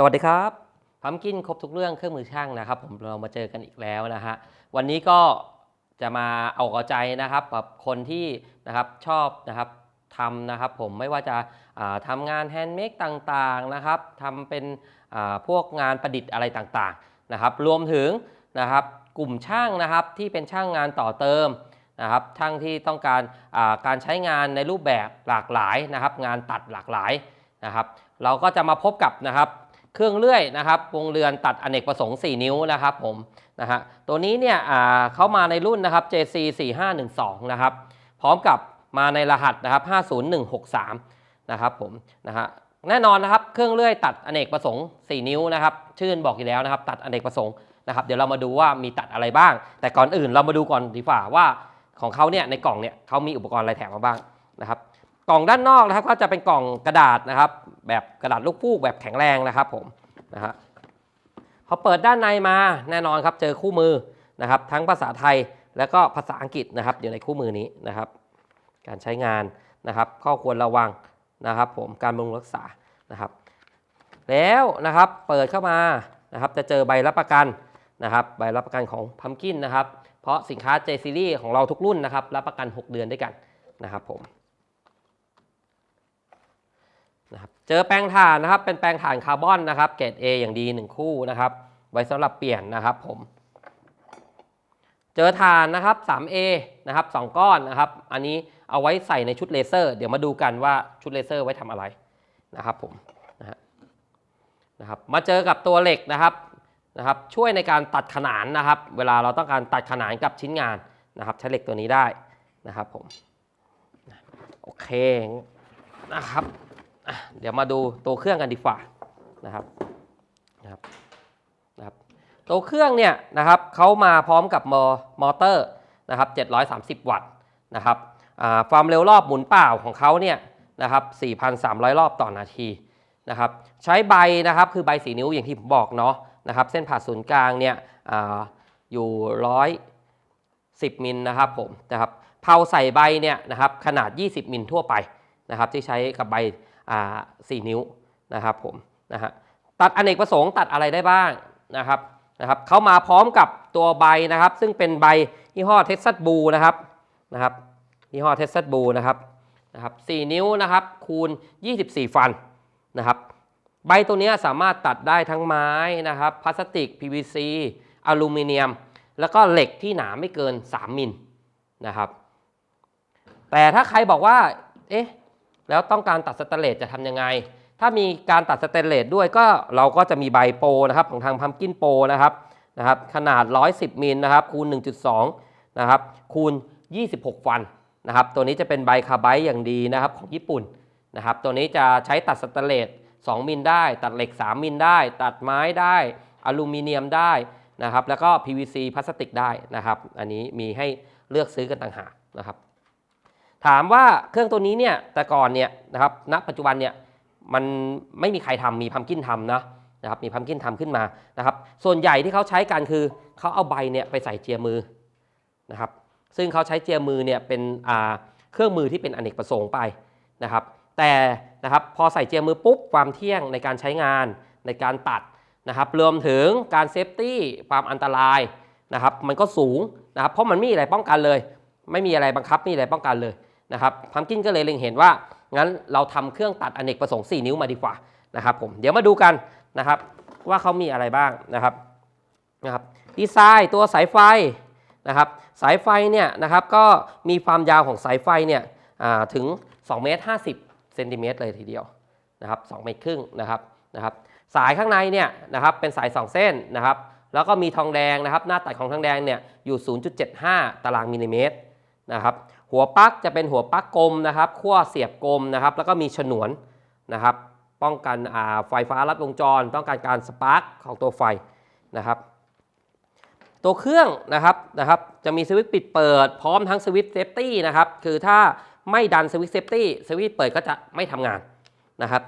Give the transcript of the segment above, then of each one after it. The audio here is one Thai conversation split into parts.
สวัสดีครับพัมกินครบทุกเรื่องเครื่องมือช่างนะครับ ผมเรามาเจอกันอีกแล้วนะฮะวันนี้ก็จะมาเอากอใจนะครับกับคนที่นะครับชอบนะครับทำนะครับ ผมไม่ว่าจะาทำงานแฮนด์เมดต่างๆนะครับทำเป็นพวกงานประดิษฐ์อะไรต่างๆนะครับ รวมถึงนะครับกลุ่มช่างนะครับที่เป็นช่างงานต่อเติมนะครับช่างที่ต้องการาการใช้งานในรูปแบบหลากหลายนะครับ งานตัดหลากหลายนะครับ เราก็จะมาพบกับนะครับ เครื่องเลื่อยนะครับวงเรือนตัดอเนกประสงค์ 4 นิ้วนะครับผมนะฮะตัวนี้เนี่ยอ่าเข้ามาในรุ่นนะครับ JC 4512นะครับพร้อมกับมาในรหัสนะครับ50163นะครับผมนะฮะแน่นอนนะครับเครื่องเลื่อยตัดอเนกประสงค์ 4 นิ้วนะครับชื่อบอกอยู่แล้วนะครับตัดอเนกประสงค์นะครับเดี๋ยวเรามาดูว่ามีตัดอะไรบ้าง แต่ก่อนอื่นเรามาดูก่อนดีกว่าว่าของเขาเนี่ยในกล่องเนี่ยเขามีอุปกรณ์อะไรแถมมาบ้างนะครับ กล่องด้านนอกนะครับก็จะเป็นกล่องกระดาษนะครับ แบบกระดาษลูกฟูกแบบแข็งแรงนะครับผมนะฮะพอเปิดด้านในมาแน่นอนครับเจอคู่มือนะครับ ทั้งภาษาไทยแล้วก็ภาษาอังกฤษนะครับ อยู่ในคู่มือนี้นะครับ การใช้งานนะครับข้อควรระวังนะครับผมการบำรุงรักษานะครับ แล้วนะครับเปิดเข้ามานะครับจะเจอใบรับประกันนะครับใบรับประกันของพัมกินนะครับ เพราะสินค้า J Series ของเราทุกรุ่นนะครับรับประกัน 6 เดือนด้วยกันนะครับผม นะครับเจอแปรงถ่านนะครับ เป็นแปรงถ่านคาร์บอนนะครับเกรด A อย่างดี 1 คู่นะครับ ไว้สำหรับเปลี่ยนนะครับผม เจอถ่านนะครับ 3A นะครับ 2 ก้อนนะครับ อันนี้เอาไว้ใส่ในชุดเลเซอร์ เดี๋ยวมาดูกันว่าชุดเลเซอร์ไว้ทำอะไรนะครับผมนะฮะนะครับมาเจอกับตัวเหล็กนะครับนะครับ ช่วยในการตัดขนานนะครับ เวลาเราต้องการตัดขนานกับชิ้นงานนะครับ ใช้เหล็กตัวนี้ได้นะครับผมโอเคนะครับ เดี๋ยวมาดูตัวเครื่องกันดีกว่านะครับนะครับนะครับตัวเครื่องเนี่ยนะครับเขามาพร้อมกับมอมอเตอร์นะครับ730 วัตต์นะครับความเร็วรอบหมุนเปล่าของเขาเนี่ยนะครับ4,300 รอบต่อนาทีนะครับใช้ใบนะครับคือใบสีนิ้วอย่างที่ผมบอกเนาะนะครับเส้นผ่าศูนย์กลางเนี่ยออยู่ร้อยสิบมิลนะครับผมนะครับเผาใส่ใบเนี่ยนะครับขนาด 20 มิลทั่วไปนะครับที่ใช้กับใบ สี่นิ้วนะครับผมนะฮะตัดอเนกประสงค์ตัดอะไรได้บ้างนะครับนะครับเขามาพร้อมกับตัวใบนะครับ ซึ่งเป็นใบยี่ห้อเท็กซัสบูนะครับนะครับยี่ห้อเท็กซัสบูนะครับนะครับสี่นิ้วนะครับคูณ 24 ฟันนะครับใบตัวนี้สามารถตัดได้ทั้งไม้นะครับพลาสติก PVC อลูมิเนียม แล้วก็เหล็กที่หนาไม่เกิน 3 มิลนะครับแต่ถ้าใครบอกว่าเอ๊ะ แล้วต้องการตัดสแตนเลสจะทำยังไง ถ้ามีการตัดสแตนเลสด้วยก็เราก็จะมีใบโปรนะครับของทางพัมกินโปรนะครับนะครับขนาด 110มิลนะครับคูณ 1.2นะครับคูณ 26 ฟันนะครับตัวนี้จะเป็นใบคาร์ไบต์อย่างดีนะครับของญี่ปุ่นนะครับตัวนี้จะใช้ตัดสแตนเลส2มิลได้ ตัดเหล็ก 3มิลได้ ตัดไม้ได้ อลูมิเนียมได้นะครับแล้วก็ PVC พลาสติกได้นะครับ อันนี้มีให้เลือกซื้อกันต่างหากนะครับ ถามว่าเครื่องตัวนี้เนี่ยแต่ก่อนเนี่ยนะครับณปัจจุบันเนี่ยมันไม่มีใครทำมีพัมกินทำนะนะครับมีพัมกินทำขึ้นมานะครับ ส่วนใหญ่ที่เขาใช้กันคือเขาเอาใบเนี่ยไปใส่เจียมือนะครับ ซึ่งเขาใช้เจียมือเนี่ยเป็นเครื่องมือที่เป็นอเนกประสงค์ไปนะครับ แต่นะครับพอใส่เจียมือปุ๊บความเที่ยงในการใช้งานในการตัดนะครับรวมถึงการเซฟตี้ความอันตรายนะครับ มันก็สูงนะครับ เพราะมันไม่มีอะไรป้องกันเลย ไม่มีอะไรบังคับไม่มีอะไรป้องกันเลย นะครับพัมกินก็เลยเล็งเห็นว่างั้นเราทำเครื่องตัดอเนกประสงค์ 4 นิ้วมาดีกว่านะครับผมเดี๋ยวมาดูกันนะครับว่าเขามีอะไรบ้างนะครับนะครับดีไซน์ตัวสายไฟนะครับสายไฟเนี่ยนะครับก็มีความยาวของสายไฟเนี่ยถึง2เมตร50เซนติเมตรเลยทีเดียวนะครับ2เมตรครึ่งนะครับนะครับสายข้างในเนี่ยนะครับเป็นสาย 2 เส้นนะครับแล้วก็มีทองแดงนะครับหน้าตัดของทองแดงเนี่ยอยู่ 0.75 ตารางมิลลิเมตรนะครับ หัวปลั๊กจะเป็นหัวปลั๊กกลมนะครับขั้วเสียบกลมนะครับ แล้วก็มีฉนวนนะครับ ป้องกันไฟฟ้าลัดวงจร ต้องการการสปาร์กของตัวไฟนะครับ ตัวเครื่องนะครับนะครับจะมีสวิตช์ปิดเปิด พร้อมทั้งสวิตช์เซฟตี้นะครับคือถ้าไม่ดันสวิตช์เซฟตี้สวิตช์เปิดก็จะไม่ทำงานนะครับ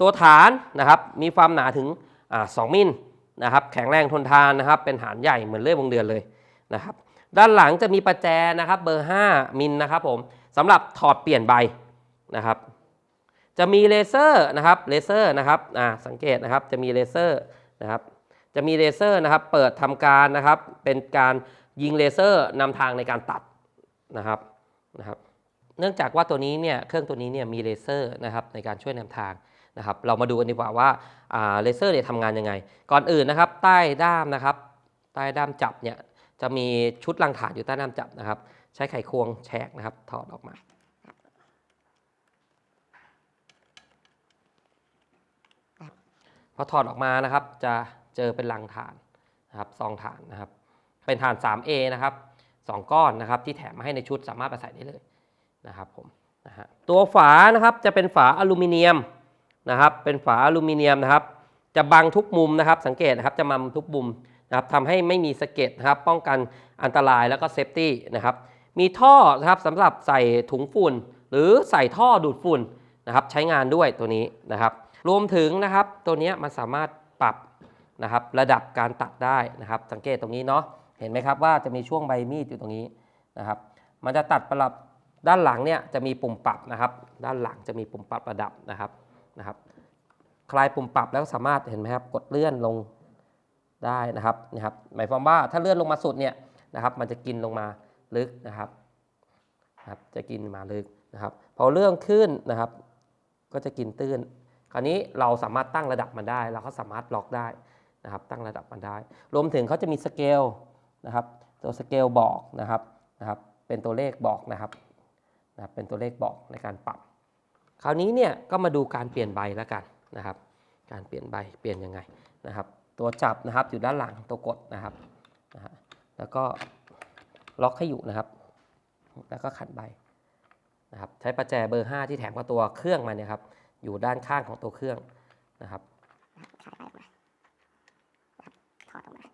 ตัวฐานนะครับมีความหนาถึงอ่า2มิลนะครับ แข็งแรงทนทานนะครับ เป็นฐานใหญ่เหมือนเลื่อยวงเดือนเลยนะครับ ด้านหลังจะมีประแจนะครับเบอร์ 5 มิลนะครับผมสำหรับถอดเปลี่ยนใบนะครับ จะมีเลเซอร์นะครับเลเซอร์นะครับอ่าสังเกตนะครับจะมีเลเซอร์นะครับจะมีเลเซอร์นะครับเปิดทำการนะครับเป็นการยิงเลเซอร์นำทางในการตัดนะครับนะครับ เนื่องจากว่าตัวนี้เนี่ยเครื่องตัวนี้เนี่ยมีเลเซอร์นะครับในการช่วยนำทางนะครับ เรามาดูกันดีกว่าว่าอ่าเลเซอร์เนี่ยทำงานยังไง ก่อนอื่นนะครับ ใต้ด้ามนะครับ ใต้ด้ามจับเนี่ย จะมีชุดรังฐานอยู่ใต้ด้ามจับนะครับ ใช้ไขควงแฉกนะครับ ถอดออกมา พอถอดออกมานะครับจะเจอเป็นรังฐานนะครับซองฐานนะครับ เป็นฐาน 3A นะครับสองก้อนนะครับที่แถมมาให้ในชุดสามารถไปใส่ได้เลยนะครับผมนะฮะตัวฝานะครับจะเป็นฝาอลูมิเนียมนะครับ เป็นฝาอลูมิเนียมนะครับ จะบังทุกมุมนะครับ สังเกตนะครับจะมัมทุกมุม นะครับทำให้ไม่มีสะเก็ดนะครับ ป้องกันอันตรายแล้วก็เซฟตี้นะครับ มีท่อนะครับสำหรับใส่ถุงฝุ่น หรือใส่ท่อดูดฝุ่นนะครับใช้งานด้วยตัวนี้นะครับ รวมถึงนะครับตัวนี้มันสามารถปรับนะครับระดับการตัดได้นะครับ สังเกตตรงนี้เนาะเห็นไหมครับว่าจะมีช่วงใบมีดอยู่ตรงนี้นะครับ มันจะตัดประดับด้านหลังเนี่ยจะมีปุ่มปรับนะครับ ด้านหลังจะมีปุ่มปรับระดับนะครับนะครับ คลายปุ่มปรับแล้วสามารถเห็นไหมครับกดเลื่อนลง ได้นะครับนะครับหมายความว่าถ้าเลื่อนลงมาสุดเนี่ยนะครับ มันจะกินลงมาลึกนะครับนะครับจะกินมาลึกนะครับ พอเลื่อนขึ้นนะครับ ก็จะกินตื้น คราวนี้เราสามารถตั้งระดับมันได้ เราก็สามารถล็อกได้นะครับ ตั้งระดับมันได้ รวมถึงเขาจะมีสเกลนะครับตัวสเกลบอกนะครับนะครับ เป็นตัวเลขบอกนะครับนะครับเป็นตัวเลขบอกในการปรับ คราวนี้เนี่ยก็มาดูการเปลี่ยนใบแล้วกันนะครับ การเปลี่ยนใบเปลี่ยนยังไงนะครับ ตัวจับนะครับอยู่ด้านหลังตัวกดนะครับนะฮะแล้วก็ล็อกให้อยู่นะครับ แล้วก็ขันใบนะครับใช้ประแจเบอร์ 5 ที่แถมกับตัวเครื่องมาเนี่ยครับอยู่ด้านข้างของตัวเครื่องนะครับถอดใบออกมาถอดออกมา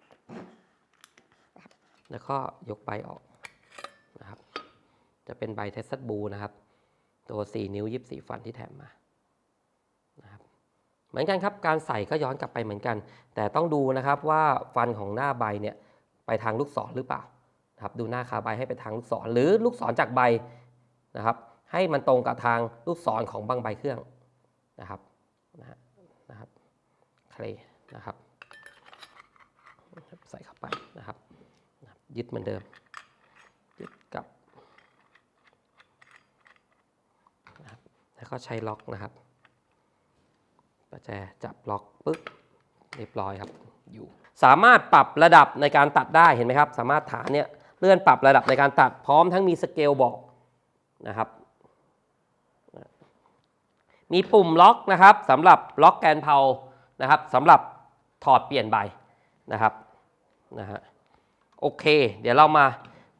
แล้วก็ยกใบออกนะครับ จะเป็นใบเทสซัตบูนะครับ ตัว 4 นิ้ว24ฟันที่แถมมานะครับ เหมือนกันครับการใส่ก็ย้อนกลับไปเหมือนกัน แต่ต้องดูนะครับว่าฟันของหน้าใบเนี่ยไปทางลูกศรหรือเปล่านะครับดูหน้าคาใบให้ไปทางลูกศรหรือลูกศรจากใบนะครับ ให้มันตรงกับทางลูกศรของบางใบเครื่องนะครับนะครับเคลนะครับ ใส่เข้าไปนะครับ ยึดเหมือนเดิมยึดกับแล้วก็ใช้ล็อกนะครับ แจจับล็อกปึ๊บเรียบร้อยครับอยู่ สามารถปรับระดับในการตัดได้เห็นไหมครับ สามารถฐานเนี่ยเลื่อนปรับระดับในการตัดพร้อมทั้งมีสเกลบอกนะครับ มีปุ่มล็อกนะครับสำหรับล็อกแกนเพานะครับสำหรับถอดเปลี่ยนใบนะครับนะฮะโอเค เดี๋ยวเรามา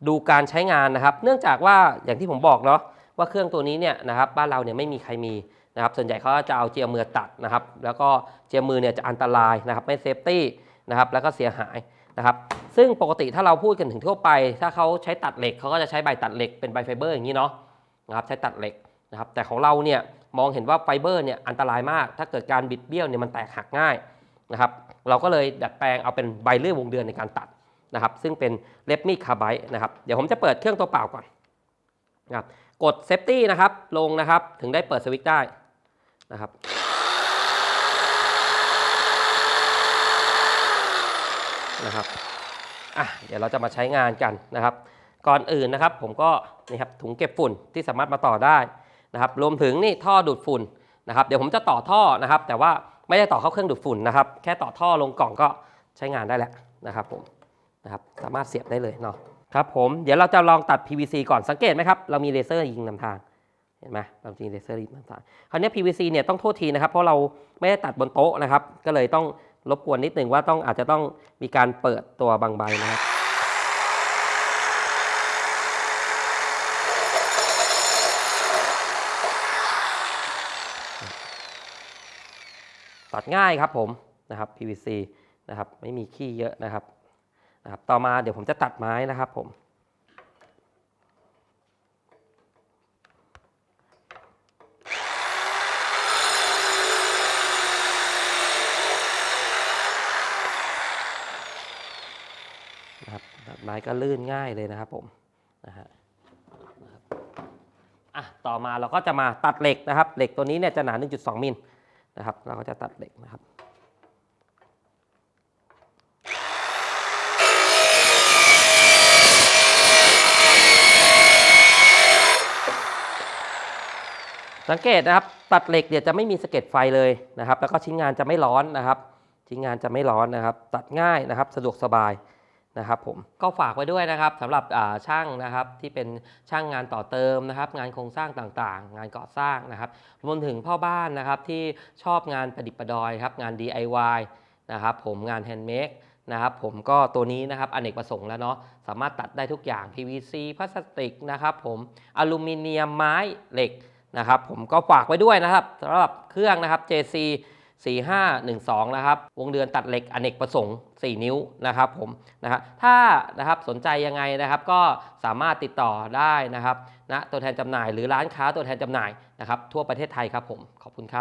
ดูการใช้งานนะครับ เนื่องจากว่าอย่างที่ผมบอกเนาะว่าเครื่องตัวนี้เนี่ยนะครับบ้านเราเนี่ยไม่มีใครมี นะครับส่วนใหญ่เขาจะเอาเจียมือตัดนะครับ แล้วก็เจียมือเนี่ยจะอันตรายนะครับไม่เซฟตี้นะครับแล้วก็เสียหายนะครับ ซึ่งปกติถ้าเราพูดกันถึงทั่วไป ถ้าเขาใช้ตัดเหล็กเขาก็จะใช้ใบตัดเหล็กเป็นใบไฟเบอร์อย่างนี้เนาะนะครับใช้ตัดเหล็กนะครับแต่ของเราเนี่ยมองเห็นว่าไฟเบอร์เนี่ยอันตรายมาก ถ้าเกิดการบิดเบี้ยวเนี่ยมันแตกหักง่ายนะครับเราก็เลยดัดแปลงเอาเป็นใบเลื่อยวงเดือนในการตัดนะครับ ซึ่งเป็นเลปมีดคาไบต์นะครับเดี๋ยวผมจะเปิดเครื่องตัวเปล่าก่อนนะครับกดเซฟตี้นะครับลงนะครับถึงได้เปิดสวิตช์ได้ นะครับนะครับอะเดี๋ยวเราจะมาใช้งานกันนะครับ ก่อนอื่นนะครับ ผมก็นี่ครับถุงเก็บฝุ่นที่สามารถมาต่อได้นะครับ รวมถึงนี่ท่อดูดฝุ่นนะครับ เดี๋ยวผมจะต่อท่อนะครับ แต่ว่าไม่ได้ต่อเข้าเครื่องดูดฝุ่นนะครับ แค่ต่อท่อลงกล่องก็ใช้งานได้แล้วนะครับ ผมนะครับสามารถเสียบได้เลยเนาะครับผมเดี๋ยวเราจะลองตัด PVC ก่อนสังเกตไหมครับ เรามีเลเซอร์ยิงนำทาง เห็นไหมเรามีเลเซอร์ยิงนำทางคราวนี้ PVC เนี่ยต้องโทษทีนะครับ เพราะเราไม่ได้ตัดบนโต๊ะนะครับ ก็เลยต้องรบกวนนิดนึงว่าต้องอาจจะต้องมีการเปิดตัวบางใบนะครับตัดง่ายครับผมนะครับ PVC นะครับไม่มีขี้เยอะนะครับนะครับ ต่อมาเดี๋ยวผมจะตัดไม้นะครับผม นะครับตัด ไม้ก็ลื่นง่ายเลยนะครับผมนะฮะอะต่อมาเราก็จะมาตัดเหล็กนะครับ เหล็กตัวนี้เนี่ยจะหนา 1.2 มิลนะครับ เราก็จะตัดเหล็กนะครับสังเกตนะครับตัดเหล็กเนี่ยจะไม่มีสะเก็ดไฟเลยนะครับ แล้วก็ชิ้นงานจะไม่ร้อนนะครับ ชิ้นงานจะไม่ร้อนนะครับ ตัดง่ายนะครับ สะดวกสบาย นะครับผมก็ฝากไว้ด้วยนะครับสำหรับช่างนะครับที่เป็นช่างงานต่อเติมนะครับ งานโครงสร้างต่างๆ งานก่อสร้างนะครับรวมถึงพ่อบ้านนะครับที่ชอบงานประดิษฐ์ประดอยครับงาน DIY นะครับผมงานแฮนด์เมดนะครับผมก็ตัวนี้นะครับอเนกประสงค์แล้วเนาะสามารถตัดได้ทุกอย่าง PVC พลาสติกนะครับผมอลูมิเนียมไม้เหล็กนะครับผมก็ฝากไว้ด้วยนะครับสำหรับเครื่องนะครับ JC 4512 นะครับ วงเดือนตัดเหล็กอเนกประสงค์ 4 นิ้วนะครับผมนะฮะถ้านะครับสนใจยังไงนะครับก็สามารถติดต่อได้นะครับณตัวแทนจำหน่ายหรือร้านค้าตัวแทนจำหน่ายนะครับทั่วประเทศไทยครับผม ขอบคุณครับ